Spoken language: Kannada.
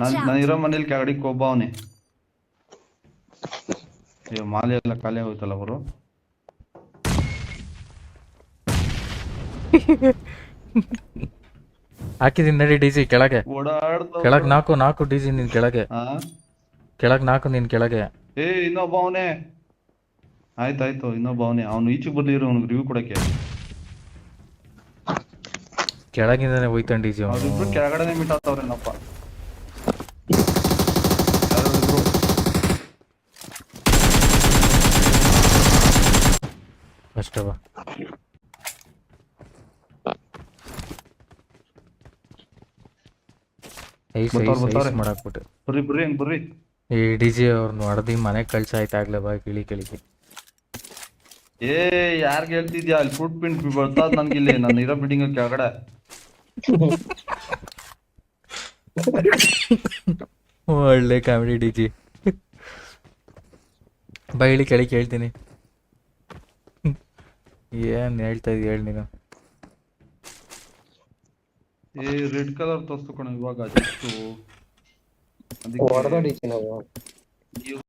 ನಾನ್ ಇರೋ ಮನೇಲಿ ಕೆಳಗಡೆಗೆ ಒಬ್ಬ ಅವನೇ. ಅಯ್ಯೋ ಮಾಲೆ ಎಲ್ಲ ಖಾಲಿ ಆಗೋಯ್ತಲ್ಲ ಅವರು? ಹಾಕಿದೀನಿ ನಡಿ ಡಿಜಿ ಕೆಳಗೆ. ಓಡಾಡ್ತ ಕೆಳಗ್ ನಾಲ್ಕು ನಾಲ್ಕು ಡಿಜಿ ನಿನ್ ಕೆಳಗೆ. ಕೆಳಗೆ ಕೆಳಗ್ ನಾಲ್ಕು ನಿನ್ ಕೆಳಗೆ. ಏ ಇನ್ನೊಬ್ಬ ಅವನೇ. ಆಯ್ತಾಯ್ತು ಇನ್ನೊಬ್ಬ ಅವನೇ. ಅವನು ಈಚೆ ಬರ್ಲಿರೋ ಅವ್ನಿಗೆ ರಿವ್ಯೂ ಕೊಡಕ್ಕೆ. ಕೆಳಗಿಂದನೇ ಹೋಯ್ತಾನೆ ಡಿಜಿ ಅವನು. ಕೆಳಗಡೆನೆ ಮೀಟ್ ಆಗ್ತಾವ್ರೇನಪ್ಪ. ಬರ್ತಾವ್ರೆ. ಮಾಡಾಕ್ಬಿಟ್ಟೆ. ಬರ್ರಿ ಬರ್ರಿ ಹಂಗ್ ಬರ್ರಿ. ಈ ಡಿ ಜಿ ಅವ್ರನ್ನ ಹೊಡೆದಿ ಮನೆಗೆ ಕಳ್ಸಾಯ್ತಾಗ್ಲೇ ಬಾ ಕಿಳಿ ಕಿಳಿಗೆ ಏ ಯಾರ್ಗ್ ಹೇಳ್ತಿದ್ಯಾ? ಅಲ್ಲಿ ಪಿಂಟ್ ಪ್ರಿಂಟ್ ಬರ್ತದ ನನ್ಗಿಲ್ಲಿ ನಾನು ಇರೋ ಬಿಲ್ಡಿಂಗ್ ಕೆಳಗಡೆ. ಒಳ್ಳೆ ಕಾಮಿಡಿ ಡಿ ಜಿ. ಬಾ ಇಳಿ ಕೆಳಗೆ ಕೇಳ್ತೀನಿ. ಏನ್ ಹೇಳ್ತಾ ಇದೀಯ ಹೇಳಿ ನೀನು? ಏ ರೆಡ್ ಕಲರ್ ತೋರ್ಸ್ತು ಕಣ ಇವಾಗ ಅದಕ್ಕೆ ಹೊಡೆದ ಡಿಸಿ ನಾವು